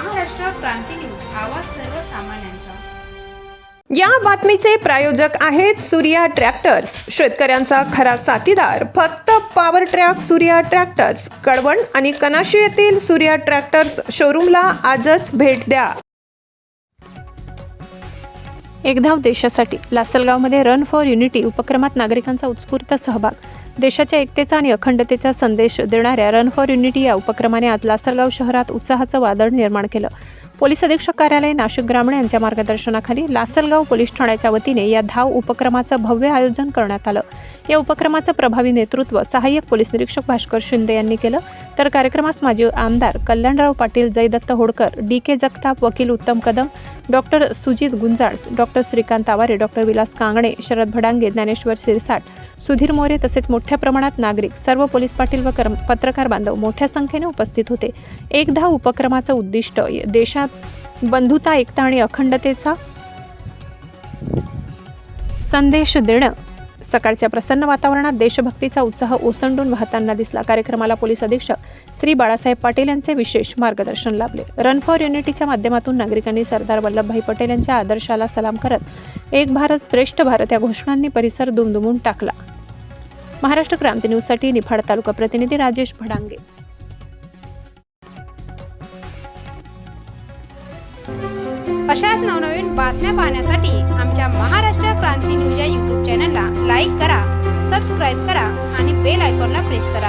क्रांती news आवाज सर्वसामान्यांचा. या बातमीचे प्रायोजक आहेत सूर्या ट्रॅक्टर्स. शेतकऱ्यांचा खरा साथीदार फक्त power track Surya tractors Kalwan आणि कनाशी येथील सूर्या ट्रॅक्टर्स शोरूमला आजच भेट द्या. एक धाव देशासाठी लासलगावमध्ये रन फॉर युनिटी उपक्रमात नागरिकांचा उत्स्फूर्त सहभाग. देशाच्या एकतेचा आणि अखंडतेचा संदेश देणाऱ्या रन फॉर युनिटी या उपक्रमाने आज लासलगाव शहरात उत्साहाचं वादळ निर्माण केलं. पोलीस अधीक्षक कार्यालय नाशिक ग्रामीण यांच्या मार्गदर्शनाखाली लासलगाव पोलीस ठाण्याच्या वतीने या धाव उपक्रमाचं भव्य आयोजन करण्यात आलं. या उपक्रमाचं प्रभावी नेतृत्व सहाय्यक पोलीस निरीक्षक भास्कर शिंदे यांनी केलं. तर कार्यक्रमास माजी आमदार कल्याणराव पाटील जयदत्त होडकर डी के जगताप वकील Uttam Kadam doctor Sujit Gunjal doctor Shrikant Aware doctor Vilas Kangane Sharad Bhadange Dnyaneshwar Sirsat Sudhir More तसेच मोठ्या प्रमाणात नागरिक सर्व पोलीस पाटील व कर्म पत्रकार बांधव मोठ्या संख्येने उपस्थित होते. एकदा उपक्रमाचं उद्दिष्ट देशात बंधुता एकता आणि अखंडतेचा संदेश देणं. सकाळच्या प्रसन्न वातावरणात देशभक्तीचा उत्साह ओसंडून वाहताना दिसला. कार्यक्रमाला पोलीस अधीक्षक श्री बाळासाहेब पाटील यांचे विशेष मार्गदर्शन लाभले. रन फॉर युनिटीच्या माध्यमातून नागरिकांनी सरदार वल्लभभाई पटेल यांच्या आदर्शाला सलाम करत एक भारत श्रेष्ठ भारत या घोषणांनी परिसर दुमदुमून टाकला. महाराष्ट्र क्रांती न्यूजसाठी निफाड तालुका प्रतिनिधी राजेश भडांगे. अशाच नवनवीन बातम्या पाहण्यासाठी आमच्या महाराष्ट्र क्रांती न्यूज या यूट्यूब चॅनलला लाईक करा सबस्क्राईब करा आणि बेल आयकॉनला प्रेस करा.